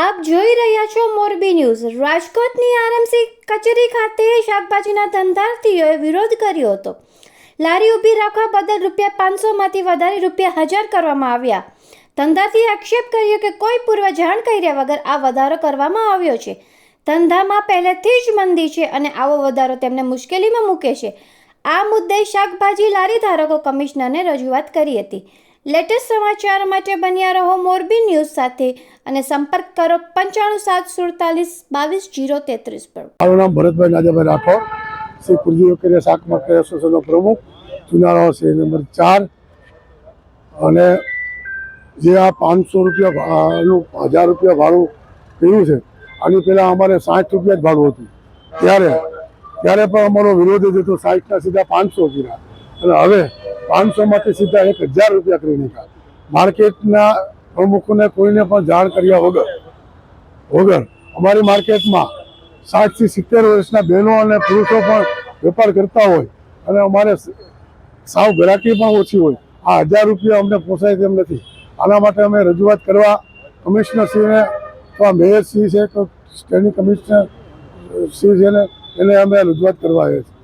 આપ જોઈ રહ્યા છો મોરબી ન્યૂઝ. રાજકોટની આરએમસી કચેરી ખાતે શાકભાજીના ધંધાર્થીઓએ વિરોધ કર્યો હતો. લારી ઊભી રાખવા બદલ રૂપિયા પાંચસોમાંથી વધારે રૂપિયા હજાર કરવામાં આવ્યા. ધંધાર્થીએ આક્ષેપ કર્યો કે કોઈ પૂર્વ જાણ કર્યા વગર આ વધારો કરવામાં આવ્યો છે. ધંધામાં પહેલેથી જ મંદી છે અને આવો વધારો તેમને મુશ્કેલીમાં મૂકે છે. આ મુદ્દે શાકભાજી લારી ધારકો કમિશનરને રજૂઆત કરી હતી. લેટેસ્ટ સમાચાર માટે બન્યા રહો મોરબી ન્યૂઝ સાથે અને સંપર્ક કરો પંચાણું સાત સુડતાલીસ બાવીસ જીરો તેત્રીસ પર. મારું નામ ભરતભાઈ નાજાભાઈ રાઠોડ, શ્રી કુલજી વકીલે શાક માર્કેટ એસોસિએશનનો પ્રમુખ ચુનાળા છે નંબર ચાર. અને જે આ પાંચસો રૂપિયા ભાડું હજાર રૂપિયા ભાડું કર્યું છે, આની પહેલાં અમારે સાઠ રૂપિયા જ ભાડું હતું. ત્યારે ત્યારે પણ અમારો વિરોધ હતો, સાઠના સીધા પાંચસો કર્યા. અને હવે પાંચસોમાંથી સીધા એક હજાર રૂપિયા કરી નાખ્યા માર્કેટના પ્રમુખોને કોઈને પણ જાણ કર્યા વગર વગર અમારી માર્કેટમાં સાતથી સિત્તેર વર્ષના બહેનો અને પુરુષો પણ વેપાર કરતા હોય અને અમારે સાવ ગ્રાહકી પણ ઓછી હોય. આ હજાર રૂપિયા અમને પોસાય તેમ નથી. આના માટે અમે રજૂઆત કરવા કમિશનરશ્રીને અથવા મેયરશ્રી છે કે સ્ટેન્ડિંગ કમિશનર શ્રી છે ને, એને અમે રજૂઆત કરવા આવ્યા છીએ.